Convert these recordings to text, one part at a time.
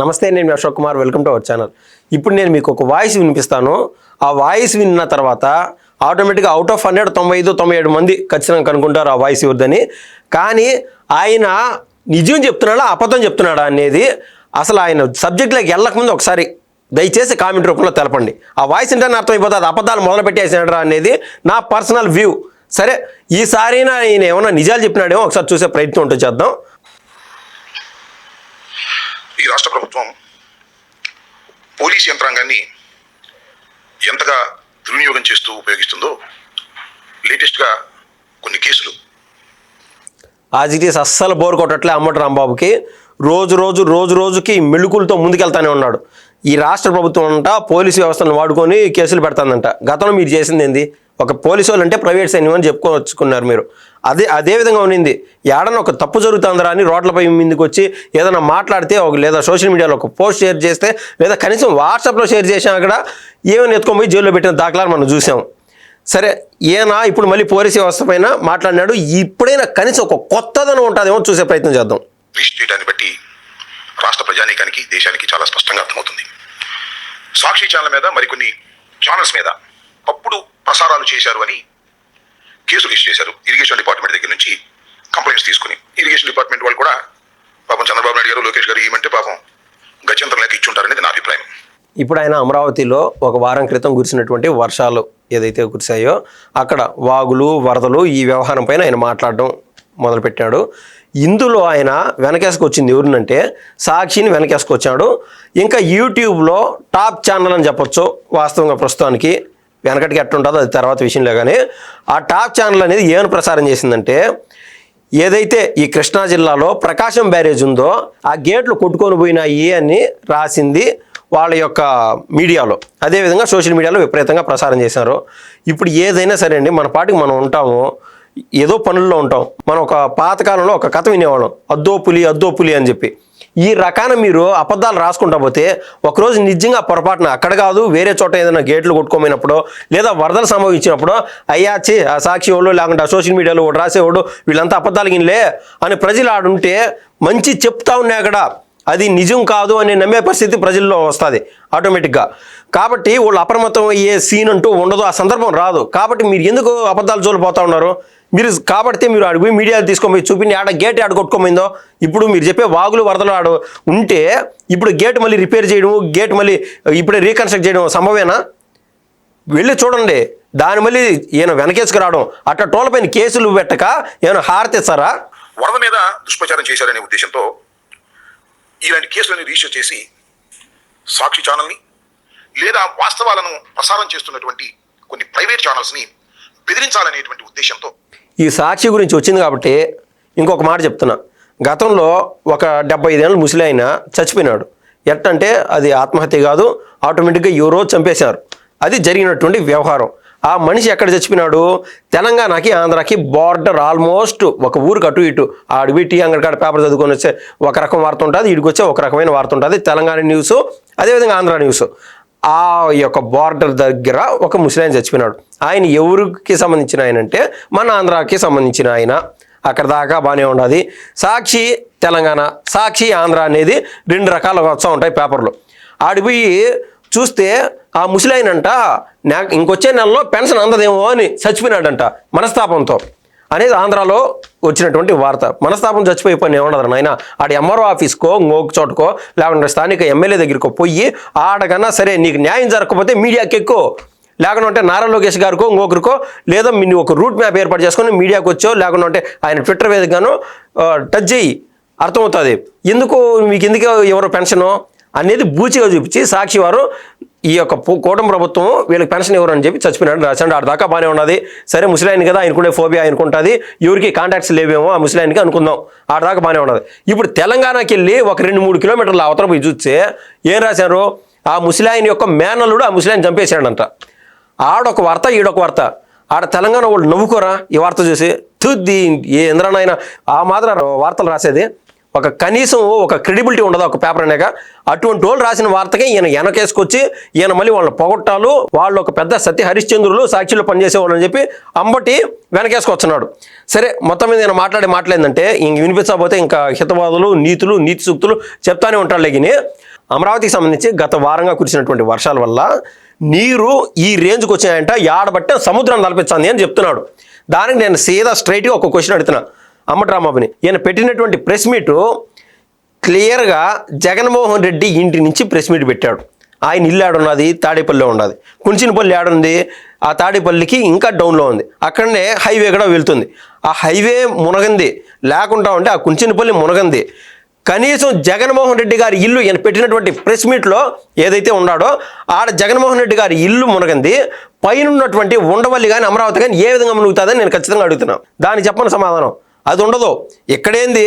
నమస్తే నేను Ashok Kumar. Welcome to our channel. ఇప్పుడు నేను మీకు ఒక వాయిస్ వినిపిస్తాను. ఆ వాయిస్ విన్న తర్వాత ఆటోమేటిక్గా అవుట్ ఆఫ్ హండ్రెడ్ తొంభై ఐదు తొంభై ఏడు మంది ఖచ్చితంగా కనుక్కుంటారు ఆ వాయిస్ ఎవరిదని. కానీ ఆయన నిజం చెప్తున్నాడా అబద్ధం చెప్తున్నాడా అనేది అసలు ఆయన సబ్జెక్ట్లోకి వెళ్ళకముందు ఒకసారి దయచేసి కామెంట్ రూపంలో తెలపండి. ఆ వాయిస్ ఏంటని అర్థమైపోతుంది అబద్ధాలు మొదలు పెట్టేసినాడా అనేది నా పర్సనల్ వ్యూ సరే ఈసారి ఆయన ఏమైనా నిజాలు చెప్పినాడేమో ఒకసారి చూసే ప్రయత్నం ఉంటుంది చేద్దాం. ఈ రాష్ట్ర ప్రభుత్వం పోలీస్ యంత్రాంగాన్ని ఎంతగా దుర్వినియోగం చేస్తూ ఉపయోగిస్తుందో లేటెస్ట్గా కొన్ని కేసులు. ఆజిటీస్ అస్సలు బోర్ కొట్టట్లే అమ్మటి రాంబాబుకి. రోజు రోజు రోజు రోజుకి మెళుకులతో ముందుకెళ్తానే ఉన్నాడు. ఈ రాష్ట్ర ప్రభుత్వం అంట పోలీసు వ్యవస్థను వాడుకొని కేసులు పెడతానంట గతంలో మీరు చేసింది ఏంది? ఒక పోలీసు వాళ్ళు అంటే ప్రైవేట్ సైన్యం అని చెప్పుకోవచ్చుకున్నారు మీరు. అదే అదే విధంగా ఉన్నింది. ఏడన్నా ఒక తప్పు జరుగుతుందరా అని రోడ్లపై మీదకి వచ్చి ఏదైనా మాట్లాడితే ఒక లేదా సోషల్ మీడియాలో ఒక పోస్ట్ షేర్ చేస్తే లేదా కనీసం వాట్సాప్లో షేర్ చేసినా కూడా ఏమైనా ఎత్తుకొని పోయి జైల్లో పెట్టిన దాఖలాలు మనం చూసాం. సరే ఏనా ఇప్పుడు మళ్ళీ పోలీస్ వ్యవస్థ పైన మాట్లాడినాడు. ఇప్పుడైనా కనీసం ఒక కొత్తదనం ఉంటుందేమో చూసే ప్రయత్నం చేద్దాం. చేయడాన్ని బట్టి రాష్ట్ర ప్రజానీకానికి దేశానికి చాలా స్పష్టంగా అర్థమవుతుంది. సాక్షి ఛానల్ మీద మరికొన్ని ఛానల్స్ మీద అప్పుడు ప్రసారాలు చేశారు అని కేసు లిస్ట్ చేశారు. ఇరిగేషన్ డిపార్ట్మెంట్ దగ్గర నుంచి కంప్లైంట్స్ తీసుకుని. ఇరిగేషన్ డిపార్ట్మెంట్ వాళ్ళు కూడా పాపం చంద్రబాబు నాయుడు గారు లోకేష్ గారు ఏమంటే పాపం గత్యంతరం లేక ఇచ్చుంటారనేది నా అభిప్రాయం. ఇప్పుడు ఆయన అమరావతిలో ఒక వారం క్రితం కురిసినటువంటి వర్షాలు ఏదైతే కురిశాయో అక్కడ వాగులు వరదలు ఈ వ్యవహారం పైన ఆయన మాట్లాడడం మొదలుపెట్టాడు. ఇందులో ఆయన వెనకేసుకొచ్చింది ఎవరినంటే సాక్షిని వెనకేసుకొచ్చాడు ఇంకా యూట్యూబ్లో టాప్ ఛానల్ అని చెప్పొచ్చు వాస్తవంగా ప్రస్తుతానికి. వెనకటికి ఎట్టుంటుందో అది తర్వాత విషయంలో కానీ ఆ టాప్ ఛానల్ అనేది ఏమని ప్రసారం చేసిందంటే ఏదైతే ఈ కృష్ణా జిల్లాలో ప్రకాశం బ్యారేజ్ ఉందో ఆ గేట్లు కొట్టుకొని పోయినాయి అని రాసింది వాళ్ళ యొక్క మీడియాలో. అదేవిధంగా సోషల్ మీడియాలో విపరీతంగా ప్రసారం చేశారు. ఇప్పుడు ఏదైనా సరే అండి మన పాటికి మనం ఉంటాము ఏదో పనుల్లో ఉంటాం. మనం ఒక పాతకాలంలో ఒక కథ వినేవాళ్ళం అద్దో పులి అద్దో పులి అని చెప్పి. ఈ రకాన మీరు అబద్ధాలు రాసుకుంటా పోతే ఒకరోజు నిజంగా పొరపాటున అక్కడ కాదు వేరే చోట ఏదైనా గేట్లు కొట్టుకోమైనప్పుడు లేదా వరదలు సంభవించినప్పుడు అయ్యాచి ఆ సాక్షి వాళ్ళు లేకుంటే సోషల్ మీడియాలో ఒకటి రాసేవాడు వీళ్ళంతా అబద్ధాలు గినలే అని ప్రజలు ఆడుంటే మంచి చెప్తా ఉన్నాయి అక్కడ. అది నిజం కాదు అని నమ్మే పరిస్థితి ప్రజల్లో వస్తుంది ఆటోమేటిక్గా. కాబట్టి వాళ్ళు అప్రమత్తం అయ్యే సీన్ అంటూ ఉండదు ఆ సందర్భం రాదు. కాబట్టి మీరు ఎందుకు అబద్ధాలు జోలిపోతా ఉన్నారు? మీరు కాబట్టి మీరు అడిగి మీడియా తీసుకొని పోయి చూపించి ఆడ గేట్ ఆడ కొట్టుకోమైందో? ఇప్పుడు మీరు చెప్పే వాగులు వరదలు ఆడ ఉంటే ఇప్పుడు గేట్ మళ్ళీ రిపేర్ చేయడం గేట్ మళ్ళీ ఇప్పుడే రీకన్స్ట్రక్ట్ చేయడం సంభవేనా? వెళ్ళి చూడండి. దాని మళ్ళీ ఈయన వెనకేసుకు రావడం. అట్లా టోలపైన కేసులు పెట్టక ఏమైనా హారతిస్తారా? వరద మీద దుష్ప్రచారం చేశారనే ఉద్దేశంతో ఇలాంటి కేసులను రిజిస్టర్ చేసి సాక్షి ఛానల్ని లేదా వాస్తవాలను ప్రసారం చేస్తున్నటువంటి కొన్ని ప్రైవేట్ ఛానల్స్ని బెదిరించాలనేటువంటి ఉద్దేశంతో ఈ సాక్షి గురించి వచ్చింది కాబట్టి ఇంకొక మాట చెప్తున్నా. గతంలో ఒక డెబ్బై ఐదేళ్ళు ముసలి ఆయన చచ్చిపోయినాడు. ఎట్టంటే అది ఆత్మహత్య కాదు ఆటోమేటిక్గా ఎవరో చంపేశారు. అది జరిగినటువంటి వ్యవహారం. ఆ మనిషి ఎక్కడ చచ్చిపోయినాడు? తెలంగాణకి ఆంధ్రాకి బార్డర్ ఆల్మోస్ట్ ఒక ఊరికి అటు ఇటు. ఆడు అడవి టీ అంగడికాడ పేపర్ చదువుకొని వచ్చే ఒక రకం వార్త ఉంటుంది ఇడికి వచ్చే ఒక రకమైన వార్త ఉంటుంది. తెలంగాణ న్యూస్ అదేవిధంగా ఆంధ్ర న్యూస్ ఆ యొక్క బార్డర్ దగ్గర ఒక ముస్లిం చచ్చిపోయినాడు. ఆయన ఎవరికి సంబంధించిన ఆయన అంటే మన ఆంధ్రాకి సంబంధించిన ఆయన. అక్కడ దాకా బాగానే ఉండదు. సాక్షి తెలంగాణ సాక్షి ఆంధ్ర అనేది రెండు రకాలుగా వస్తూ ఉంటాయి పేపర్లు. ఆడిపోయి చూస్తే ఆ ముసలాయనంట నా ఇంకొచ్చే నెలలో పెన్షన్ అందదేమో అని చచ్చిపోయినాడంట మనస్తాపంతో. అనేది ఆంధ్రాలో వచ్చినటువంటి వార్త. మనస్తాపం చచ్చిపోయి పని ఏమన్నది నాయన. ఆడ ఎంఆర్ఓ ఆఫీస్కో ఇంకొక చోటకో లేకుంటే స్థానిక ఎమ్మెల్యే దగ్గరికో పోయి ఆడకన్నా సరే నీకు న్యాయం జరగకపోతే మీడియాకి ఎక్కువ లేకుంటే ఉంటే నారా లోకేష్ గారికో ఇంకొకరికో లేదా మీ ఒక రూట్ మ్యాప్ ఏర్పాటు చేసుకొని మీడియాకి వచ్చో లేకుంటే ఉంటే ఆయన ట్విట్టర్ వేదికగానో టచ్ చేయి. అర్థమవుతుంది. ఎందుకు మీకు ఎందుకు ఎవరు పెన్షను? అనేది బూచిగా చూపించి సాక్షి వారు ఈ యొక్క కూటమి ప్రభుత్వం వీళ్ళకి పెన్షన్ ఎవరు అని చెప్పి చచ్చిపోయినాడు రాశాడు ఆడ దాకా బాగానే ఉన్నది. సరే ముసలాయన కదా ఆయనకుండే ఫోబియా ఆయనకుంటుంది. ఎవరికి కాంటాక్ట్స్ లేవేమో ఆ ముసలాయనకి అనుకుందాం. ఆడ దాకా బాగానే ఉన్నది. ఇప్పుడు తెలంగాణకి వెళ్ళి ఒక రెండు మూడు కిలోమీటర్ల అవతల పోయి చూస్తే ఏం రాశారు? ఆ ముసలాయన యొక్క మేనల్లుడు ఆ ముసలాయన చంపేశాడంట. ఆడొక వార్త ఈడొక వార్త. ఆడ తెలంగాణ వాళ్ళు నవ్వుకోరా ఈ వార్త చూసి? తుద్ది ఏ ఇంద్రనైనా ఆ మాత్రం వార్తలు రాసేది. ఒక కనీసం ఒక క్రెడిబిలిటీ ఉండదు ఒక పేపర్ అనేక అటువంటి వాళ్ళు రాసిన వార్తకి ఈయన వెనకేసుకొచ్చి ఈయన మళ్ళీ వాళ్ళని పొగొట్టాలు వాళ్ళు ఒక పెద్ద సత్య హరిశ్చంద్రులు సాక్షిలో పనిచేసేవాళ్ళు అని చెప్పి అంబటి వెనకేసుకొచ్చున్నాడు సరే మొత్తం మీద నేను మాట్లాడే మాట్లాడిందంటే ఇంక వినిపించకపోతే ఇంకా హితవాదులు నీతులు నీతి సూక్తులు చెప్తానే ఉంటాడు లేకిని అమరావతికి సంబంధించి గత వారంగా కురిసినటువంటి వర్షాల వల్ల నీరు ఈ రేంజ్కి వచ్చాయంట యాడబట్టే సముద్రం తలపించింది అని చెప్తున్నాడు. దానికి నేను సీదా స్ట్రైట్గా ఒక క్వశ్చన్ అడుగుతున్నా. అమ్మటి ఈయన పెట్టినటువంటి ప్రెస్ మీటు క్లియర్గా జగన్మోహన్ రెడ్డి ఇంటి నుంచి ప్రెస్ మీట్ పెట్టాడు. ఆయన ఇల్లు ఆడున్నది తాడేపల్లిలో ఉన్నది. కుంచినపల్లి ఆడుంది ఆ తాడేపల్లికి ఇంకా డౌన్లో ఉంది. అక్కడనే హైవే కూడా వెళ్తుంది. ఆ హైవే మునగంది. లేకుండా ఉంటే ఆ కుంచినపల్లి మునగంది. కనీసం జగన్మోహన్ రెడ్డి గారి ఇల్లు ఈయన పెట్టినటువంటి ప్రెస్ మీట్లో ఏదైతే ఉన్నాడో ఆడ జగన్మోహన్ రెడ్డి గారి ఇల్లు మునగంది. పైన ఉన్నటువంటి ఉండవల్లి కానీ అమరావతి కానీ ఏ విధంగా మునుగుతుందని నేను ఖచ్చితంగా అడుగుతున్నాను దానికి చెప్పని సమాధానం. అది ఉండదు. ఇక్కడేంది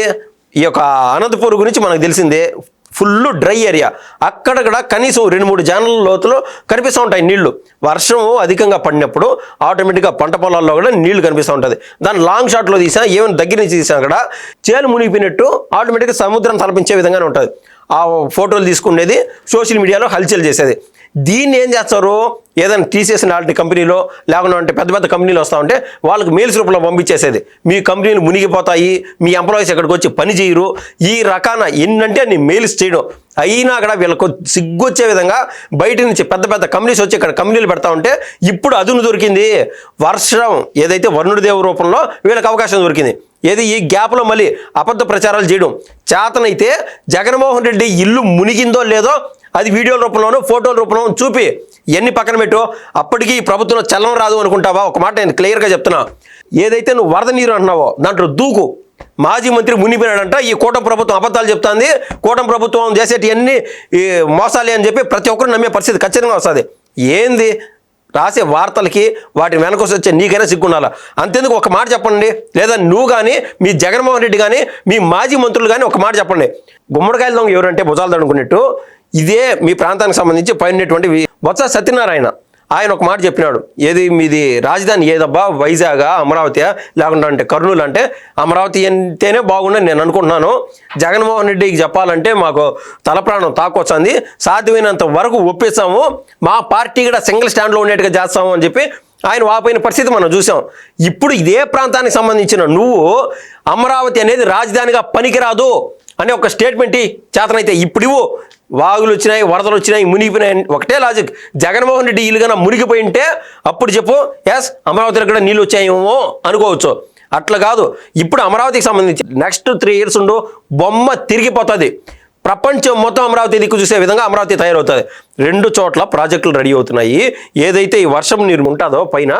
ఈ యొక్క అనంతపూర్ గురించి మనకు తెలిసిందే. Full dry area. అక్కడక్కడ కనీసం రెండు మూడు జానల లోతులో కనిపిస్తూ ఉంటాయి నీళ్ళు. వర్షం అధికంగా పడినప్పుడు ఆటోమేటిక్గా పంట పొలాల్లో కూడా నీళ్ళు కనిపిస్తూ ఉంటుంది. దాన్ని లాంగ్ షాట్లో తీసా ఏమైనా దగ్గర నుంచి తీసినా కూడా చేను మునిగిపోయినట్టు ఆటోమేటిక్గా సముద్రం తలపించే విధంగానే ఉంటుంది. ఆ ఫోటోలు తీసుకునేది సోషల్ మీడియాలో హల్చల్ చేసేది. దీన్ని ఏం చేస్తారు? ఏదైనా తీసేసిన అలాంటి కంపెనీలో లేకుండా అంటే పెద్ద పెద్ద కంపెనీలు వస్తూ ఉంటే వాళ్ళకి మెయిల్స్ రూపంలో పంపించేసేది. మీ కంపెనీలు మునిగిపోతాయి మీ ఎంప్లాయీస్ ఎక్కడికి వచ్చి పని చేయరు. ఈ రకాన ఎన్నంటే నీ మెయిల్స్ చేయడం. అయినా కూడా వీళ్ళకు సిగ్గొచ్చే విధంగా బయట నుంచి పెద్ద పెద్ద కంపెనీస్ వచ్చి ఇక్కడ కంపెనీలు పెడతా ఉంటే ఇప్పుడు అదును దొరికింది. వర్షం ఏదైతే వరుణుడి దేవ రూపంలో వీళ్ళకి అవకాశం దొరికింది. ఏది ఈ గ్యాప్లో మళ్ళీ అబద్ధ ప్రచారాలు చేయడం? చేతనైతే జగన్మోహన్ రెడ్డి ఇల్లు మునిగిందో లేదో అది వీడియోల రూపంలోనూ ఫోటోల రూపంలో చూపి ఎన్ని పక్కన పెట్టు అప్పటికి ఈ ప్రభుత్వంలో చలనం రాదు అనుకుంటావా? ఒక మాట నేను క్లియర్గా చెప్తున్నా. ఏదైతే నువ్వు వరద నీరు అంటున్నావో దాంట్లో దూకు. మాజీ మంత్రి మునిపోయినాడంట ఈ కూటమి ప్రభుత్వం అబద్ధాలు చెప్తాంది. కూటమి ప్రభుత్వం చేసేటివన్నీ ఈ మోసాలే అని చెప్పి ప్రతి ఒక్కరు నమ్మే పరిస్థితి ఖచ్చితంగా వస్తుంది. ఏంది? రాసే వార్తలకి వాటి వెనకొసి వచ్చే నీకైనా సిగ్గుండాలా? అంతేందుకు ఒక మాట చెప్పండి. లేదా నువ్వు కానీ మీ జగన్మోహన్ రెడ్డి కానీ మీ మాజీ మంత్రులు కానీ ఒక మాట చెప్పండి. గుమ్మడికాయల దొంగ ఎవరంటే భుజాలు దడుకున్నట్టు ఇదే మీ ప్రాంతానికి సంబంధించి పైనటువంటి బొత్స సత్యనారాయణ. ఆయన ఒక మాట చెప్పినాడు ఏది మీది రాజధాని ఏదబ్బా? వైజాగ్ అమరావతి లేకుండా అంటే కర్నూలు అంటే అమరావతి అంటేనే బాగుండని నేను అనుకుంటున్నాను. జగన్మోహన్ రెడ్డికి చెప్పాలంటే మాకు తల ప్రాణం తాకొచ్చింది. సాధ్యమైనంత వరకు ఒప్పిస్తాము మా పార్టీ కూడా సింగిల్ స్టాండ్లో ఉండేట్టుగా చేస్తాము అని చెప్పి ఆయన వాపోయిన పరిస్థితి మనం చూసాం. ఇప్పుడు ఇదే ప్రాంతానికి సంబంధించిన నువ్వు అమరావతి అనేది రాజధానిగా పనికిరాదు అనే ఒక స్టేట్మెంట్ చేతనైతే ఇప్పుడు వాగులు వచ్చినాయి వరదలు వచ్చినాయి మునిగిపోయినాయి. ఒకటే లాజిక్ జగన్మోహన్ రెడ్డి ఇల్లు కన్నా మునిగిపోయి ఉంటే అప్పుడు చెప్పు ఎస్ అమరావతిలో కూడా నీళ్ళు వచ్చాయేమో అనుకోవచ్చు. అట్లా కాదు. ఇప్పుడు అమరావతికి సంబంధించి నెక్స్ట్ త్రీ ఇయర్స్ ఉండు బొమ్మ తిరిగిపోతుంది. ప్రపంచం మొత్తం అమరావతి దిక్కు చూసే విధంగా అమరావతి తయారవుతుంది. రెండు చోట్ల ప్రాజెక్టులు రెడీ అవుతున్నాయి. ఏదైతే ఈ వర్షం నీరు ఉంటుందో పైన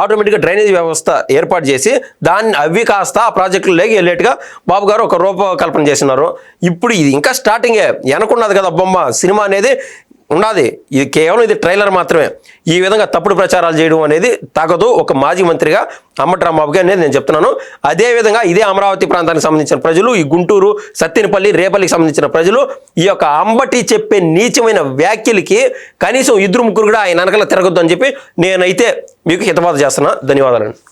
ఆటోమేటిక్గా డ్రైనేజ్ వ్యవస్థ ఏర్పాటు చేసి దాన్ని అవి కాస్త ఆ ప్రాజెక్టులు లేక వెళ్ళేట్టుగా బాబు గారు ఒక రూపకల్పన చేసినారు. ఇప్పుడు ఇది ఇంకా స్టార్టింగే వెనకున్నది కదా బొమ్మ. సినిమా అనేది ఉన్నది ఇది కేవలం ఇది ట్రైలర్ మాత్రమే. ఈ విధంగా తప్పుడు ప్రచారాలు చేయడం అనేది తగదు. ఒక మాజీ మంత్రిగా అమ్మటి అనేది నేను చెప్తున్నాను. అదే విధంగా ఇదే అమరావతి ప్రాంతానికి సంబంధించిన ప్రజలు ఈ గుంటూరు సత్తినపల్లి రేపల్లికి సంబంధించిన ప్రజలు ఈ యొక్క అంబటి చెప్పే నీచమైన వ్యాఖ్యలకి కనీసం ఇద్దరు ముగ్గురు కూడా ఆయన వెనకాల తిరగద్దు అని చెప్పి నేనైతే మీకు హితబాధ చేస్తున్నా. ధన్యవాదాలండి.